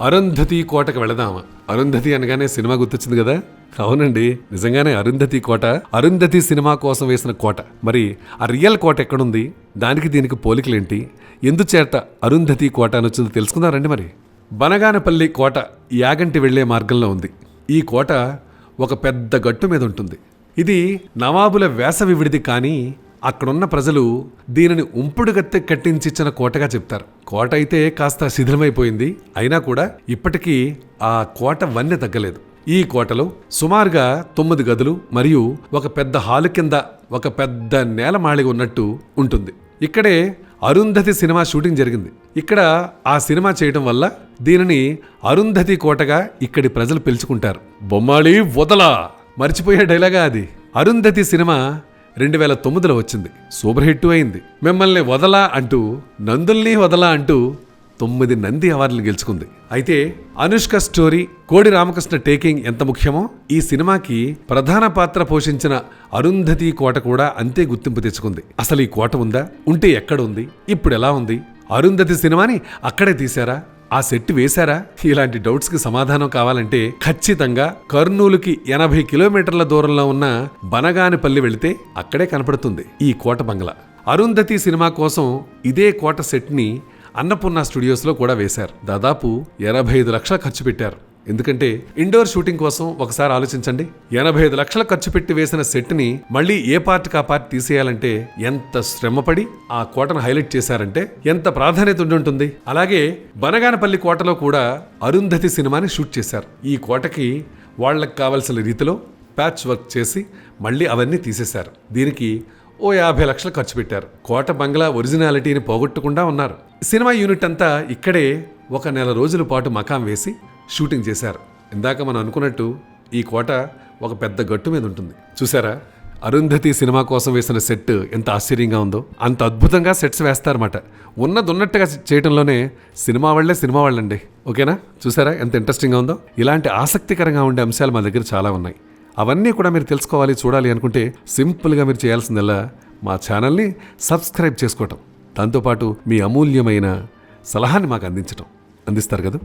అరుంధతి కోటకు వెళదామా అరుంధతి అనగానే సినిమా గుర్తొచ్చింది కదా? అవునండి. నిజంగానే అరుంధతి కోట? అరుంధతి సినిమా కోసం వేసిన కోట. మరి ఆ రియల్ కోట ఎక్కడుంది? దానికి దీనికి పోలికలేంటి? ఎందుచేత అరుంధతి కోట అని వచ్చిందో తెలుసుకుందారండి మరి. బనగానపల్లి కోట యాగంటి వెళ్ళే మార్గంలో ఉంది. ఈ కోట ఒక పెద్ద గట్టు మీద ఉంటుంది. ఇది నవాబుల వేసవి విడిది కానీ అక్కడున్న ప్రజలు దీనిని ఉంపుడుగత్తె కట్టించిచ్చిన కోటగా చెప్తారు. కోట అయితే కాస్త శిథిలమైపోయింది. అయినా కూడా ఇప్పటికీ ఆ కోట వన్నె తగ్గలేదు. ఈ కోటలో సుమారుగా తొమ్మిది గదులు మరియు ఒక పెద్ద హాలు కింద ఒక పెద్ద నేలమాళిగ ఉన్నట్టు ఉంటుంది. ఇక్కడే అరుంధతి సినిమా షూటింగ్ జరిగింది. ఇక్కడ ఆ సినిమా చేయడం వల్ల దీనిని అరుంధతి కోటగా ఇక్కడి ప్రజలు పిలుచుకుంటారు. బొమ్మాళి వదలా! మర్చిపోయే డైలాగా అది. అరుంధతి సినిమా రెండు వేల తొమ్మిదిలో వచ్చింది. సూపర్ హిట్ అయింది. మిమ్మల్ని వదలా అంటూ నందుల్ని వదలా అంటూ తొమ్మిది నంది అవార్డులు గెలుచుకుంది. అయితే అనుష్క స్టోరీ కోడి రామకృష్ణ టేకింగ్ ఎంత ముఖ్యమో ఈ సినిమాకి ప్రధాన పాత్ర పోషించిన అరుంధతి కోట కూడా అంతే గుర్తింపు తెచ్చుకుంది. అసలు ఈ కోట ఉందా? ఉంటే ఎక్కడ ఉంది? ఇప్పుడు ఎలా ఉంది? అరుంధతి సినిమాని అక్కడే తీశారా? ఆ సెట్ వేశారా? ఇలాంటి డౌట్స్కి సమాధానం కావాలంటే ఖచ్చితంగా కర్నూలుకి ఎనభై కిలోమీటర్ల దూరంలో ఉన్న బనగానిపల్లి వెళితే అక్కడే కనపడుతుంది ఈ కోట బంగ్లా. అరుంధతి సినిమా కోసం ఇదే కోట సెట్ని అన్నపూర్ణ స్టూడియోస్లో కూడా వేశారు. దాదాపు ఎనభై ఐదు లక్షల ఖర్చు పెట్టారు. ఎందుకంటే ఇండోర్ షూటింగ్ కోసం ఒకసారి ఆలోచించండి. ఎనభై ఐదు లక్షల ఖర్చు పెట్టి వేసిన సెట్ని మళ్ళీ ఏ పార్ట్కి ఆ పార్ట్ తీసేయాలంటే ఎంత శ్రమపడి ఆ కోటను హైలైట్ చేశారంటే ఎంత ప్రాధాన్యత ఉండి ఉంటుంది. అలాగే బనగానపల్లి కోటలో కూడా అరుంధతి సినిమాని షూట్ చేశారు. ఈ కోటకి వాళ్ళకి కావలసిన రీతిలో ప్యాచ్ వర్క్ చేసి మళ్ళీ అవన్నీ తీసేశారు. దీనికి ఓ యాభై లక్షలు ఖర్చు పెట్టారు. కోట బంగ్లా ఒరిజినాలిటీని పోగొట్టకుండా ఉన్నారు. సినిమా యూనిట్ అంతా ఇక్కడే ఒక నెల రోజుల పాటు మకాం వేసి షూటింగ్ చేశారు. ఇందాక మనం అనుకున్నట్టు ఈ కోట ఒక పెద్ద గట్టు మీద ఉంటుంది. చూసారా అరుంధతి సినిమా కోసం వేసిన సెట్ ఎంత ఆశ్చర్యంగా ఉందో. అంత అద్భుతంగా సెట్స్ వేస్తారన్నమాట. ఉన్నది ఉన్నట్టుగా చేయడంలోనే సినిమా వాళ్ళే సినిమా వాళ్ళండి. ఓకేనా? చూసారా ఎంత ఇంట్రెస్టింగ్గా ఉందో. ఇలాంటి ఆసక్తికరంగా ఉండే అంశాలు మా దగ్గర చాలా ఉన్నాయి. అవన్నీ కూడా మీరు తెలుసుకోవాలి చూడాలి అనుకుంటే సింపుల్గా మీరు చేయాల్సిందల్లా మా ఛానల్ని సబ్స్క్రైబ్ చేసుకోవటం. దాంతోపాటు మీ అమూల్యమైన సలహాని మాకు అందించటం. అందిస్తారు కదా?